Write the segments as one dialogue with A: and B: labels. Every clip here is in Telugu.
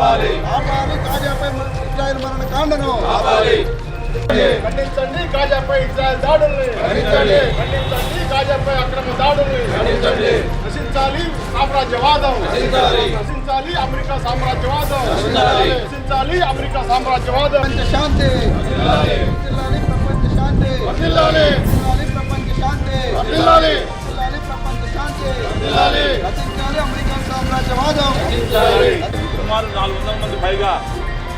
A: కాండను ఆపాలి గాజాపై ఇజ్రాయెల్ మరణ కాండను.
B: ఖండించండి. గాజాపై ఇజ్రాయెల్ దాడుల్ని. ఖండించండి. ఖండించండి గాజాపై అక్రమ దాడుల్ని. ఖండించండి. నశించాలి సామ్రాజ్యవాదం. నశించాలి. అమెరికా సామ్రాజ్యవాదం. నశించాలి. అమెరికా సామ్రాజ్యవాదం.
A: శాంతి. ప్రపంచ శాంతి. ప్రపంచ శాంతి. ప్రపంచ శాంతి. రచించాలి అమెరికా సామ్రాజ్యవాదం.
C: సుమారు నాలుగు వందల మంది పైగా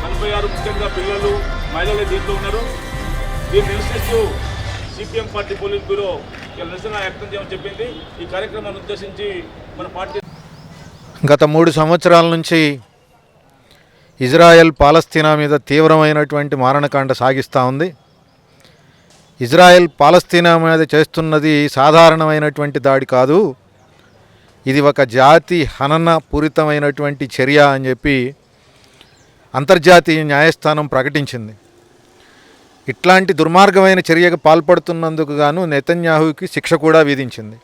C: నలభై ఆరు ముఖ్యంగా పిల్లలు మహిళలు దీంట్లో ఉన్నారు. దీన్ని నిరసిస్తూ సిపిఎం పార్టీ పోలీస్ బ్యూరో నిరసన వ్యక్తం చేయమని చెప్పింది. ఈ కార్యక్రమాన్ని ఉద్దేశించి మన పార్టీ
D: గత మూడు సంవత్సరాల నుంచి ఇజ్రాయెల్ పాలస్తీనా మీద తీవ్రమైనటువంటి మారణకాండ సాగిస్తూ ఉంది. ఇజ్రాయెల్ పాలస్తీనా మీద చేస్తున్నది సాధారణమైనటువంటి దాడి కాదు. ఇది ఒక జాతి హనన పూరితమైనటువంటి చర్య అని చెప్పి అంతర్జాతీయ న్యాయస్థానం ప్రకటించింది. ఇట్లాంటి దుర్మార్గమైన చర్యకు పాల్పడుతున్నందుకు గాను నెతన్యాహుకి శిక్ష కూడా విధించింది.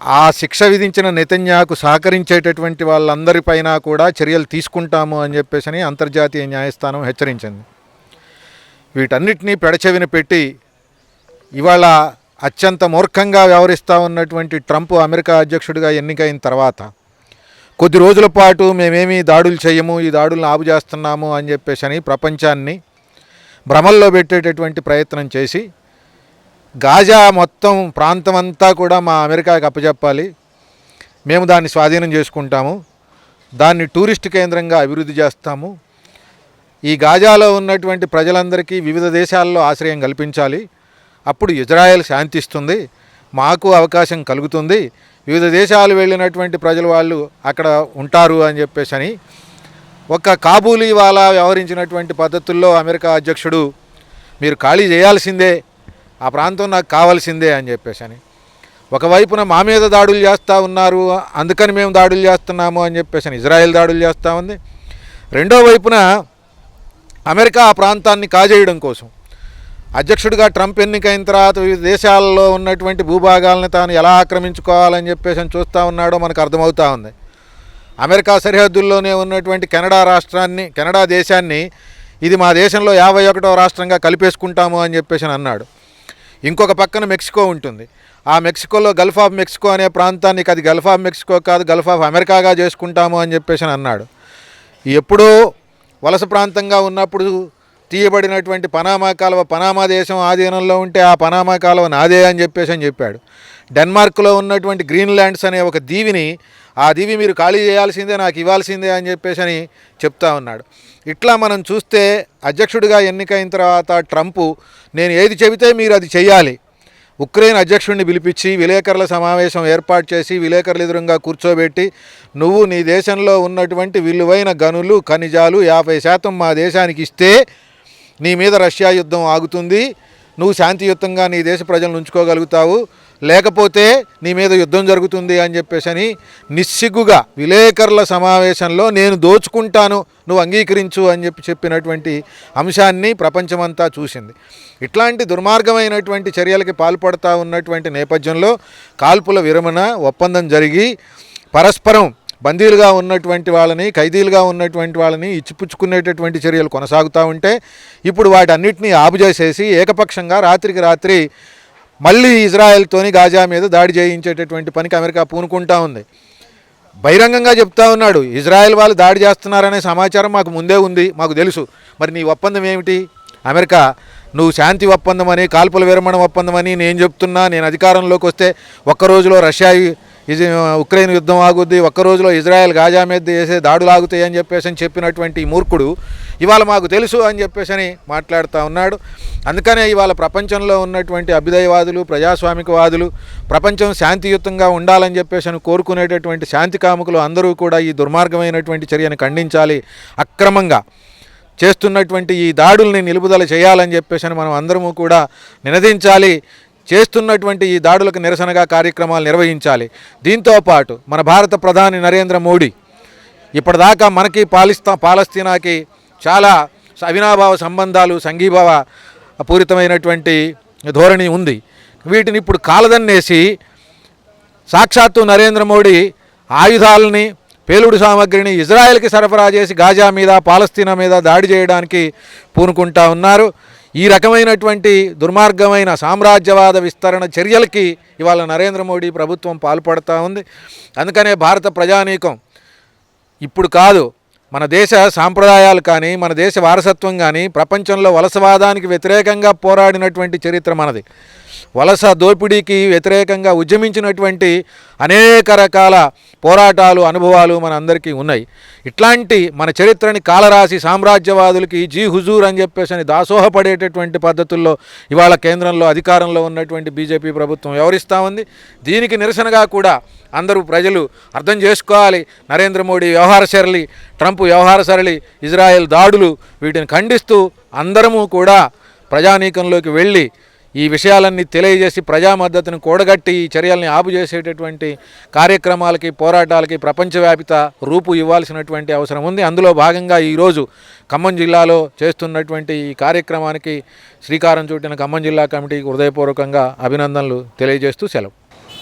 D: ఆ శిక్ష విధించిన నెతన్యాకు సహకరించేటటువంటి వాళ్ళందరిపైన కూడా చర్యలు తీసుకుంటాము అని చెప్పేసి అని అంతర్జాతీయ న్యాయస్థానం హెచ్చరించింది. వీటన్నిటినీ పెడచెవిన పెట్టి ఇవాళ అత్యంత మూర్ఖంగా వ్యవహరిస్తూ ఉన్నటువంటి ట్రంప్ అమెరికా అధ్యక్షుడిగా ఎన్నికైన తర్వాత కొద్ది రోజుల పాటు మేమేమి దాడులు చేయము ఈ దాడులను ఆపు చేస్తున్నాము అని చెప్పేసి అని ప్రపంచాన్ని భ్రమల్లో పెట్టేటటువంటి ప్రయత్నం చేసి గాజా మొత్తం ప్రాంతం అంతా కూడా మా అమెరికాకి అప్పచెప్పాలి మేము దాన్ని స్వాధీనం చేసుకుంటాము. దాన్ని టూరిస్ట్ కేంద్రంగా అభివృద్ధి చేస్తాము. ఈ గాజాలో ఉన్నటువంటి ప్రజలందరికీ వివిధ దేశాల్లో ఆశ్రయం కల్పించాలి. అప్పుడు ఇజ్రాయెల్ శాంతిస్తుంది మాకు అవకాశం కలుగుతుంది వివిధ దేశాలు వెళ్ళినటువంటి ప్రజలు వాళ్ళు అక్కడ ఉంటారు అని చెప్పేసి అని ఒక కాబూలీ వాళ్ళ వ్యవహరించినటువంటి పద్ధతుల్లో అమెరికా అధ్యక్షుడు మీరు ఖాళీ చేయాల్సిందే ఆ ప్రాంతం నాకు కావాల్సిందే అని చెప్పేసి అని ఒకవైపున మా మీద దాడులు చేస్తూ ఉన్నారు అందుకని మేము దాడులు చేస్తున్నాము అని చెప్పేసి అని ఇజ్రాయెల్ దాడులు చేస్తూ ఉంది. రెండో వైపున అమెరికా ఆ ప్రాంతాన్ని కాజేయడం కోసం అధ్యక్షుడిగా ట్రంప్ ఎన్నికైన తర్వాత వివిధ దేశాల్లో ఉన్నటువంటి భూభాగాలను తాను ఎలా ఆక్రమించుకోవాలని చెప్పేసి చూస్తూ ఉన్నాడో మనకు అర్థమవుతా ఉంది. అమెరికా సరిహద్దుల్లోనే ఉన్నటువంటి కెనడా రాష్ట్రాన్ని కెనడా దేశాన్ని ఇది మా దేశంలో యాభై ఒకటో రాష్ట్రంగా కలిపేసుకుంటాము అని చెప్పేసి అన్నాడు. ఇంకొక పక్కన మెక్సికో ఉంటుంది. ఆ మెక్సికోలో గల్ఫ్ ఆఫ్ మెక్సికో అనే ప్రాంతానికి అది గల్ఫ్ ఆఫ్ మెక్సికో కాదు గల్ఫ్ ఆఫ్ అమెరికాగా చేసుకుంటాము అని చెప్పేసి అన్నాడు. ఎప్పుడూ వలస ప్రాంతంగా ఉన్నప్పుడు తీయబడినటువంటి పనామా కాలువ పనామా దేశం ఆధీనంలో ఉంటే ఆ పనామా కాలువ నాదే అని చెప్పేసి అని చెప్పాడు. డెన్మార్క్లో ఉన్నటువంటి గ్రీన్లాండ్స్ అనే ఒక దీవిని ఆ దీవి మీరు ఖాళీ చేయాల్సిందే నాకు ఇవ్వాల్సిందే అని చెప్పేసి అని చెప్తా ఉన్నాడు. ఇట్లా మనం చూస్తే అధ్యక్షుడిగా ఎన్నికైన తర్వాత ట్రంప్ నేను ఏది చెబితే మీరు అది చేయాలి ఉక్రెయిన్ అధ్యక్షుడిని పిలిపించి విలేకరుల సమావేశం ఏర్పాటు చేసి విలేకరుల ఎదురుగా కూర్చోబెట్టి నువ్వు నీ దేశంలో ఉన్నటువంటి విలువైన గనులు ఖనిజాలు యాభై శాతం మా దేశానికి ఇస్తే నీ మీద రష్యా యుద్ధం ఆగుతుంది నువ్వు శాంతియుతంగా నీ దేశ ప్రజలను ఉంచుకోగలుగుతావు లేకపోతే నీ మీద యుద్ధం జరుగుతుంది అని చెప్పేసి అని నిస్సిగ్గుగా విలేకరుల సమావేశంలో నేను దోచుకుంటాను నువ్వు అంగీకరించు అని చెప్పి చెప్పినటువంటి అంశాన్ని ప్రపంచమంతా చూసింది. ఇట్లాంటి దుర్మార్గమైనటువంటి చర్యలకి పాల్పడుతూ ఉన్నటువంటి నేపథ్యంలో కాల్పుల విరమణ ఒప్పందం జరిగి పరస్పరం బందీలుగా ఉన్నటువంటి వాళ్ళని ఖైదీలుగా ఉన్నటువంటి వాళ్ళని ఇచ్చిపుచ్చుకునేటటువంటి చర్యలు కొనసాగుతూ ఉంటే ఇప్పుడు వాటన్నిటినీ ఆపుజేసేసి ఏకపక్షంగా రాత్రికి రాత్రి మళ్ళీ ఇజ్రాయెల్తోని గాజా మీద దాడి చేయించేటటువంటి పనికి అమెరికా పూనుకుంటా ఉంది. బహిరంగంగా చెప్తా ఉన్నాడు ఇజ్రాయెల్ వాళ్ళు దాడి చేస్తున్నారనే సమాచారం మాకు ముందే ఉంది మాకు తెలుసు. మరి నీ ఒప్పందం ఏమిటి? అమెరికా నువ్వు శాంతి ఒప్పందం అని కాల్పుల విరమణ ఒప్పందం అని నేను చెప్తున్నా నేను అధికారంలోకి వస్తే ఒక్క రోజులో రష్యా ఇది ఉక్రెయిన్ యుద్ధం ఆగుద్ది ఒక్క రోజులో ఇజ్రాయెల్ గాజా మీద చేసే దాడులు ఆగుతాయి అని చెప్పేసి అని చెప్పినటువంటి మూర్ఖుడు ఇవాళ మాకు తెలుసు అని చెప్పేసి అని మాట్లాడుతూ ఉన్నాడు. అందుకనే ఇవాళ ప్రపంచంలో ఉన్నటువంటి అభ్యుదయవాదులు ప్రజాస్వామికవాదులు ప్రపంచం శాంతియుతంగా ఉండాలని చెప్పేసి అని కోరుకునేటటువంటి శాంతి కాముకులు అందరూ కూడా ఈ దుర్మార్గమైనటువంటి చర్యను ఖండించాలి. అక్రమంగా చేస్తున్నటువంటి ఈ దాడుల్ని నిలుపుదల చేయాలని చెప్పేసి అని మనం అందరము కూడా నినదించాలి. చేస్తున్నటువంటి ఈ దాడులకు నిరసనగా కార్యక్రమాలు నిర్వహించాలి. దీంతో పాటు మన భారత ప్రధాని నరేంద్ర మోడీ ఇప్పటిదాకా మనకి పాలిస్తా పాలస్తీనాకి చాలా అవినాభావ సంబంధాలు సంఘీభావ పూరితమైనటువంటి ధోరణి ఉంది. వీటిని ఇప్పుడు కాలదన్నేసి సాక్షాత్తు నరేంద్ర మోడీ ఆయుధాలని పేలుడు సామగ్రిని ఇజ్రాయెల్కి సరఫరా చేసి గాజా మీద పాలస్తీనా మీద దాడి చేయడానికి పూనుకుంటా ఉన్నారు. ఈ రకమైనటువంటి దుర్మార్గమైన సామ్రాజ్యవాద విస్తరణ చర్యలకి ఇవాళ నరేంద్ర మోడీ ప్రభుత్వం పాల్పడుతూ ఉంది. అందుకనే భారత ప్రజానీకం ఇప్పుడు కాదు మన దేశ సాంప్రదాయాలు కానీ మన దేశ వారసత్వం కానీ ప్రపంచంలో వలసవాదానికి వ్యతిరేకంగా పోరాడినటువంటి చరిత్ర మనది. వలస దోపిడీకి వ్యతిరేకంగా ఉద్యమించినటువంటి అనేక రకాల పోరాటాలు అనుభవాలు మన అందరికీ ఉన్నాయి. ఇట్లాంటి మన చరిత్రని కాలరాసి సామ్రాజ్యవాదులకి జీ హుజూర్ అని చెప్పేసి అని దాసోహపడేటటువంటి పద్ధతుల్లో ఇవాళ కేంద్రంలో అధికారంలో ఉన్నటువంటి బీజేపీ ప్రభుత్వం వ్యవహరిస్తూ ఉంది? దీనికి నిరసనగా కూడా అందరూ ప్రజలు అర్థం చేసుకోవాలి. నరేంద్ర మోడీ వ్యవహార సరళి ట్రంప్ వ్యవహార సరళి ఇజ్రాయెల్ దాడులు వీటిని ఖండిస్తూ అందరము కూడా ప్రజానీకంలోకి వెళ్ళి ఈ విషయాలన్నీ తెలియజేసి ప్రజా మద్దతును కూడగట్టి ఈ చర్యల్ని ఆపు చేసేటటువంటి కార్యక్రమాలకి పోరాటాలకి ప్రపంచవ్యాపిత రూపు ఇవ్వాల్సినటువంటి అవసరం ఉంది. అందులో భాగంగా ఈరోజు ఖమ్మం జిల్లాలో చేస్తున్నటువంటి ఈ కార్యక్రమానికి శ్రీకారం చుట్టిన ఖమ్మం జిల్లా కమిటీకి హృదయపూర్వకంగా అభినందనలు తెలియజేస్తూ సెలవు.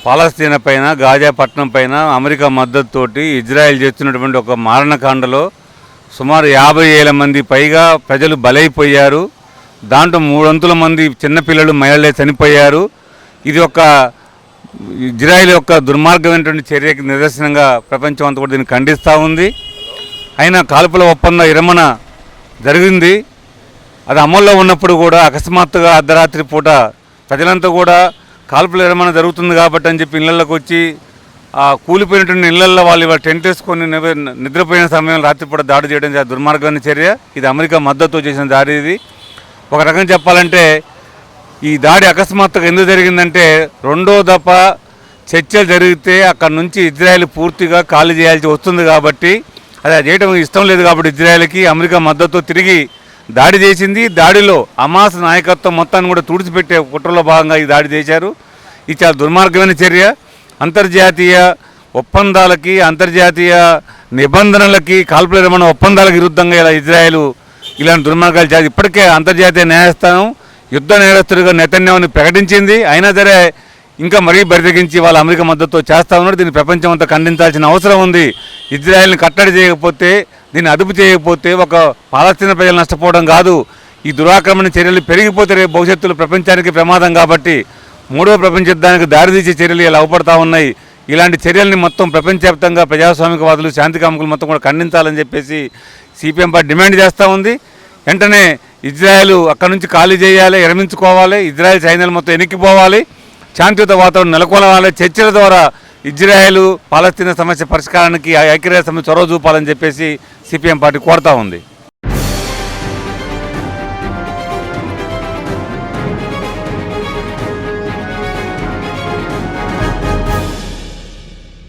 E: పాలస్తీనా పైన గాజా పట్టణం పైన అమెరికా మద్దతుతోటి ఇజ్రాయెల్ చేస్తున్నటువంటి ఒక మారణకాండలో సుమారు యాభై వేల మంది పైగా ప్రజలు బలైపోయారు. దాంట్లో మూడొంతుల మంది చిన్నపిల్లలు మహిళలే చనిపోయారు. ఇది ఒక ఇజ్రాయిల్ యొక్క దుర్మార్గమైనటువంటి చర్యకి నిదర్శనంగా ప్రపంచం అంతా కూడా దీన్ని ఖండిస్తూ ఉంది. అయినా కాల్పుల ఒప్పంద విరమణ జరిగింది. అది అమల్లో ఉన్నప్పుడు కూడా అకస్మాత్తుగా అర్ధరాత్రి పూట ప్రజలంతా కూడా కాల్పుల విరమణ జరుగుతుంది కాబట్టి అని చెప్పి ఇళ్ళల్లోకి వచ్చి ఆ కూలిపోయినటువంటి ఇళ్ళల్లో వాళ్ళు ఇవాళ టెంట్ వేసుకొని నిద్రపోయిన సమయంలో రాత్రిపూట దాడి చేయడం చాలా దుర్మార్గమైన చర్య. ఇది అమెరికా మద్దతు చేసిన దారి ఇది. ఒక రకంగా చెప్పాలంటే ఈ దాడి అకస్మాత్తుగా ఎందుకు జరిగిందంటే రెండో దఫ చర్చలు జరిగితే అక్కడ నుంచి ఇజ్రాయెల్ పూర్తిగా ఖాళీ చేయాల్సి వస్తుంది కాబట్టి అది చేయడం ఇష్టం లేదు కాబట్టి ఇజ్రాయెల్కి అమెరికా మద్దతు తిరిగి దాడి చేసింది. దాడిలో అమాస్ నాయకత్వం మొత్తాన్ని కూడా తుడిచిపెట్టే కుట్రలో భాగంగా ఈ దాడి చేశారు. ఇది చాలా దుర్మార్గమైన చర్య. అంతర్జాతీయ ఒప్పందాలకి అంతర్జాతీయ నిబంధనలకి కాల్పుల ఒప్పందాలకు విరుద్ధంగా ఇలా ఇజ్రాయెల్ ఇలాంటి దుర్మార్గాలు చేసి ఇప్పటికే అంతర్జాతీయ న్యాయస్థానం యుద్ధ నేరస్తుడిగా నెతన్యాహుని ప్రకటించింది. అయినా సరే ఇంకా మరీ బరితెగించి వాళ్ళ అమెరికా మద్దతు చేస్తా ఉన్నారు దీన్ని ప్రపంచం అంతా ఖండించాల్సిన అవసరం ఉంది. ఇజ్రాయెల్ని కట్టడి చేయకపోతే దీన్ని అదుపు చేయకపోతే ఒక పాలస్తీన ప్రజలు నష్టపోవడం కాదు. ఈ దురాక్రమణ చర్యలు పెరిగిపోతే రేపు భవిష్యత్తులో ప్రపంచానికి ప్రమాదం కాబట్టి మూడవ ప్రపంచ యుద్ధానికి దారితీసే చర్యలు ఇలా అవపడతా ఉన్నాయి. ఇలాంటి చర్యల్ని మొత్తం ప్రపంచవ్యాప్తంగా ప్రజాస్వామికవాదులు శాంతి కాముకులు మొత్తం కూడా ఖండించాలని చెప్పేసి సిపిఎం పార్టీ డిమాండ్ చేస్తూ ఉంది. వెంటనే ఇజ్రాయెల్ అక్కడి నుంచి ఖాళీ చేయాలి విరమించుకోవాలి. ఇజ్రాయెల్ సైన్యాలు మొత్తం ఎనిక్కిపోవాలి శాంతియుత వాతావరణం నెలకొనాలి చర్చల ద్వారా ఇజ్రాయెల్ పాలస్తీనా సమస్య పరిష్కారానికి ఐక్యరాజ్య సమితి చొరవ చూపాలని చెప్పేసి సిపిఎం పార్టీ కోరుతా ఉంది.